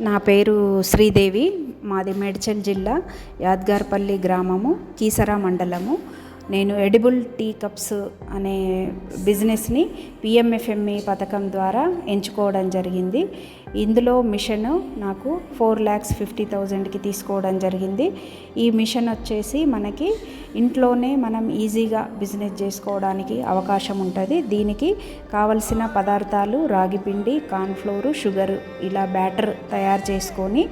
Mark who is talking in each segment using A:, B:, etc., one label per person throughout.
A: నా పేరు శ్రీదేవి మాది మేడ్చల్ జిల్లా యాద్గార్పల్లి గ్రామము కీసరా మండలము. నేను ఎడిబుల్ టీ కప్స్ అనే బిజినెస్ని పిఎంఎఫ్ఎంఈ పథకం ద్వారా ఎంచుకోవడం జరిగింది. ఇందులో మిషన్ నాకు ఫోర్ ల్యాక్స్ ఫిఫ్టీ థౌజండ్కి తీసుకోవడం జరిగింది. ఈ మిషన్ వచ్చేసి మనకి ఇంట్లోనే మనం ఈజీగా బిజినెస్ చేసుకోవడానికి అవకాశం ఉంటుంది. దీనికి కావలసిన పదార్థాలు రాగిపిండి కార్న్ఫ్లోరు షుగర్ ఇలా బ్యాటర్ తయారు చేసుకొని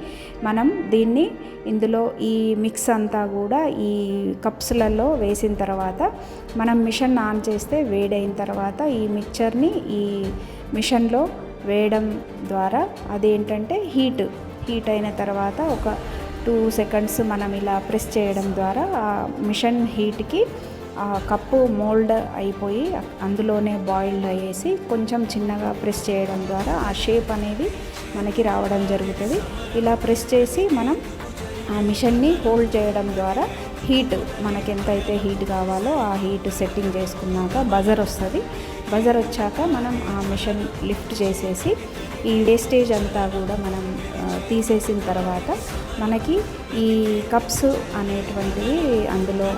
A: మనం దీన్ని ఇందులో ఈ మిక్స్ అంతా కూడా ఈ కప్స్లలో వేసిన తర్వాత మనం మిషన్ ఆన్ చేస్తే వేడైన తర్వాత ఈ మిక్చర్ని ఈ మిషన్లో వేయడం ద్వారా అదేంటంటే హీట్ హీట్ అయిన తర్వాత ఒక టూ సెకండ్స్ మనం ఇలా ప్రెస్ చేయడం ద్వారా ఆ మిషన్ హీట్కి ఆ కప్పు మోల్డ్ అయిపోయి అందులోనే బాయిల్డ్ అయ్యేసి కొంచెం చిన్నగా ప్రెస్ చేయడం ద్వారా ఆ షేప్ అనేది మనకి రావడం జరుగుతుంది. ఇలా ప్రెస్ చేసి మనం ఆ మిషన్ని హోల్డ్ చేయడం ద్వారా హీట్ మనకి ఎంతైతే హీట్ కావాలో ఆ హీట్ సెట్టింగ్ చేసుకున్నాక బజర్ వస్తుంది. బజర్ వచ్చాక మనం ఆ మిషన్ లిఫ్ట్ చేసేసి ఈ వేస్టేజ్ అంతా కూడా మనం తీసేసిన తర్వాత మనకి ఈ కప్స్ అనేటువంటివి అందులో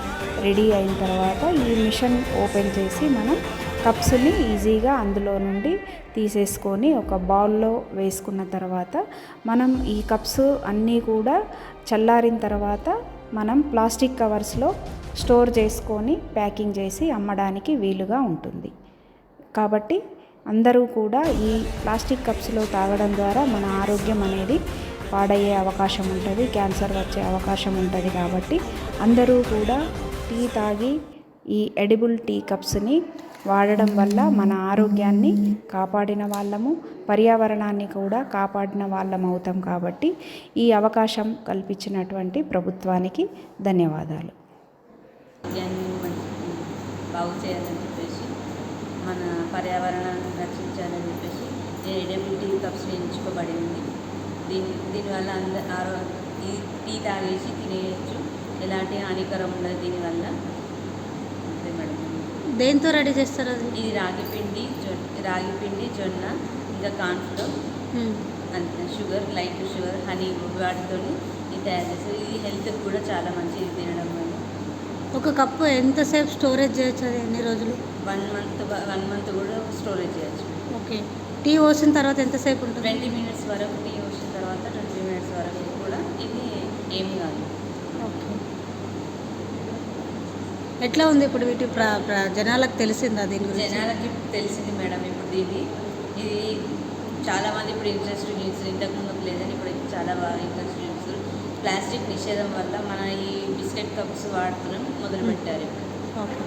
A: రెడీ అయిన తర్వాత ఈ మిషన్ ఓపెన్ చేసి మనం కప్స్ని ఈజీగా అందులో నుండి తీసేసుకొని ఒక బౌల్లో వేసుకున్న తర్వాత మనం ఈ కప్స్ అన్నీ కూడా చల్లారిన తర్వాత మనం ప్లాస్టిక్ కవర్స్లో స్టోర్ చేసుకొని ప్యాకింగ్ చేసి అమ్మడానికి వీలుగా ఉంటుంది. కాబట్టి అందరూ కూడా ఈ ప్లాస్టిక్ కప్స్లో తాగడం ద్వారా మన ఆరోగ్యం అనేది పాడయ్యే అవకాశం ఉంటుంది క్యాన్సర్ వచ్చే అవకాశం ఉంటుంది కాబట్టి అందరూ కూడా టీ తాగి ఈ ఎడిబుల్ టీ కప్స్ని వాడడం వల్ల మన ఆరోగ్యాన్ని కాపాడిన వాళ్ళము పర్యావరణాన్ని కూడా కాపాడిన వాళ్ళం అవుతాం కాబట్టి ఈ అవకాశం కల్పించినటువంటి ప్రభుత్వానికి ధన్యవాదాలు.
B: బాగు చేయాలని చెప్పేసి మన పర్యావరణాన్ని రక్షించాలని చెప్పేసి ఏడబ్ల్యూటీ కప్స్ ఎంచుకోబడింది. దీని దీనివల్ల అంద ఆరో టీ తాగేసి తినేయచ్చు. ఎలాంటి హానికరం ఉండదు దీనివల్ల.
C: దేంతో రెడీ చేస్తారు అది?
B: ఇది రాగి పిండి జొన్న రాగి పిండి జొన్న ఇంకా కార్న్ఫ్లోర్.
C: మ్మ్.
B: అంతే షుగర్ లైట్ షుగర్ హనీ వాటితో ఇది తయారు చేస్తారు. ఇది హెల్త్కి కూడా చాలా మంచిది తినడం వల్ల.
C: ఒక కప్పు ఎంతసేపు స్టోరేజ్ చేయొచ్చు అది ఎన్ని రోజులు?
B: వన్ మంత్ వన్ మంత్ కూడా స్టోరేజ్ చేయొచ్చు.
C: ఓకే. టీ పోసిన తర్వాత ఎంతసేపు ఉంటుంది?
B: ట్వంటీ మినిట్స్ వరకు టీ వచ్చిన తర్వాత ట్వంటీ మినిట్స్ వరకు కూడా ఇది ఏం కాదు
C: ఓకే ఎట్లా ఉంది ఇప్పుడు వీటి జనాలకు తెలిసిందా దీని గురించి?
B: జనాలకి తెలిసింది మేడం ఇప్పుడు దీన్ని ఇది చాలా మంది ఇప్పుడు ఇంట్రెస్ట్ చూస్తారు ఇంతకు ముందుకు లేదని ఇప్పుడు చాలా బాగా ఇంట్రెస్ట్ చూస్తారు ప్లాస్టిక్ నిషేధం వల్ల మన ఈ బిస్కెట్ కప్స్ వాడుతున్నాం మొదలుపెట్టారు ఇప్పుడు.
C: ఓకే.